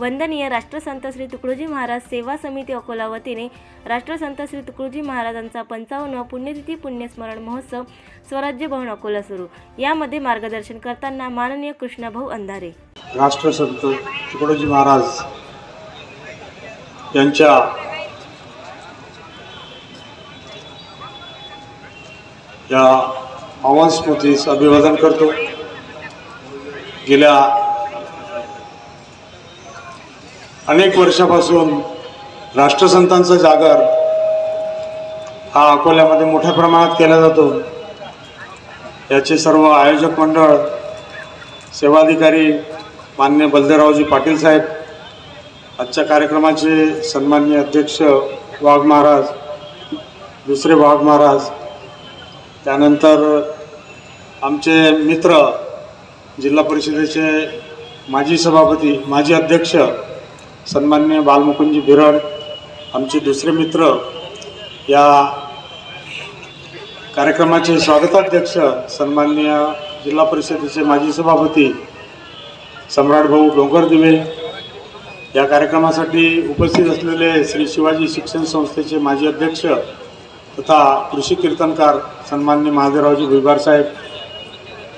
वंदनीय राष्ट्रसंत श्री तुकडोजी महाराज सेवा समिती अकोला वतीने राष्ट्रसंत श्री तुकडोजी महाराजांचा पंचावन्न पुण्यतिथी पुण्यस्मरण महोत्सव स्वराज्य भवन अकोला सुरू. यामध्ये मार्गदर्शन करताना माननीय कृष्णाभाऊ अंधारे. राष्ट्रसंत तुकडोजी महाराज यांच्या या आव्हान स्मृतीस अभिवादन करतो. गेल्या अनेक वर्षापासून राष्ट्रसंतांचा जागर हा अकोल्यामध्ये मोठ्या प्रमाणात केला जातो. याचे सर्व आयोजक मंडळ सेवाधिकारी मान्य बलदेवरावजी पाटील साहेब आजच्या कार्यक्रमाचे सन्मान्य अध्यक्ष वाघ महाराज दुसरे वाघ महाराज त्यानंतर आमचे मित्र जिल्हा परिषदेचे माजी सभापती माजी अध्यक्ष सन्माननीय बालमुकुंजी बिरड आमचे दुसरे मित्र या कार्यक्रमाचे स्वागताध्यक्ष सन्माननीय जिल्हा परिषदेचे माजी सभापती सम्राट भाऊ डोंगरदिवे या कार्यक्रमासाठी उपस्थित असलेले श्री शिवाजी शिक्षण संस्थेचे माजी अध्यक्ष तथा कृषी कीर्तनकार सन्मान्य महादेवरावजी भुईबार साहेब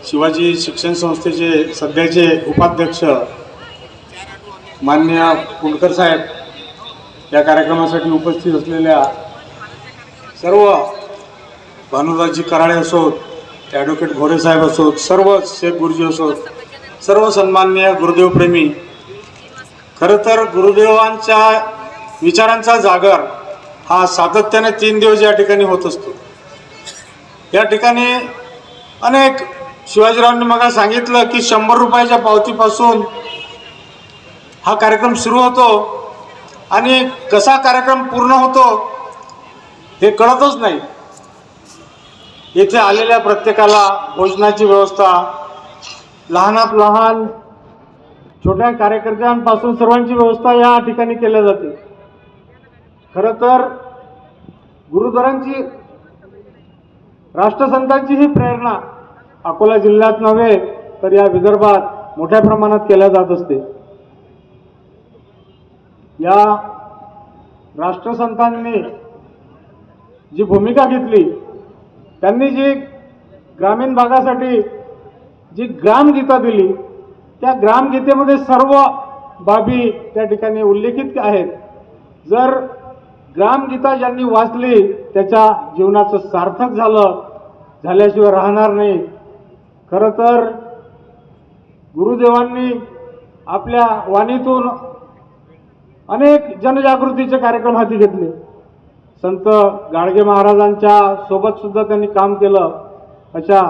शिवाजी शिक्षण संस्थेचे सध्याचे उपाध्यक्ष मान्य कुंडकर साहेब या कार्यक्रमासाठी उपस्थित असलेल्या सर्व भानुदासजी कराळे असोत ॲडव्होकेट घोरे साहेब असोत सर्व शेख गुरुजी असोत सर्व सन्मान्य गुरुदेवप्रेमी खरं तर गुरुदेवांच्या विचारांचा जागर हा सातत्याने तीन दिवस या ठिकाणी होत असतो. या ठिकाणी अनेक शिवाजीरावांनी मग सांगितलं की शंभर रुपयाच्या पावतीपासून हा कार्यक्रम सुरू होतो आणि कसा कार्यक्रम पूर्ण होतो हे कळतच नाही. येथे आलेल्या प्रत्येकाला भोजनाची व्यवस्था लहानात लहान छोट्या कार्यकर्त्यांपासून सर्वांची व्यवस्था या ठिकाणी केल्या जाते. खरं तर गुरुद्वारांची राष्ट्रसंतांची ही प्रेरणा अकोला जिल्ह्यात नव्हे तर या विदर्भात मोठ्या प्रमाणात केल्या जात असते. या राष्ट्रसंतांनी जी भूमिका घेतली त्यांनी जी ग्रामीण भागासाठी जी ग्रामगीता दिली त्या ग्रामगीतेमध्ये सर्व बाबी त्या ठिकाणी उल्लेखित आहेत. जर ग्रामगीता ज्यांनी वाचली त्याच्या जीवनाचं सार्थक झालं झाल्याशिवाय राहणार नाही. खरं तर गुरुदेवांनी आपल्या वाणीतून अनेक जनजागृतीचे कार्यक्रम हाती घेतले. संत गाडगे महाराजांच्या सोबत सुद्धा त्यांनी काम केलं. अशा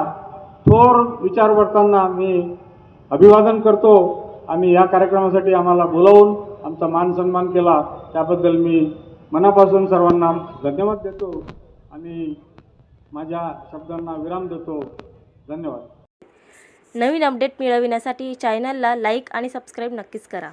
थोर विचारवंतांना मी अभिवादन करतो. आम्ही या कार्यक्रमासाठी आम्हाला बोलावून आमचा मान सन्मान केला. त्याबद्दल मी मनापासून सर्वांना धन्यवाद देतो आणि माझ्या शब्दांना विराम देतो. धन्यवाद. नवीन अपडेट मिळविण्यासाठी चॅनलला लाईक आणि सबस्क्राईब नक्कीच करा.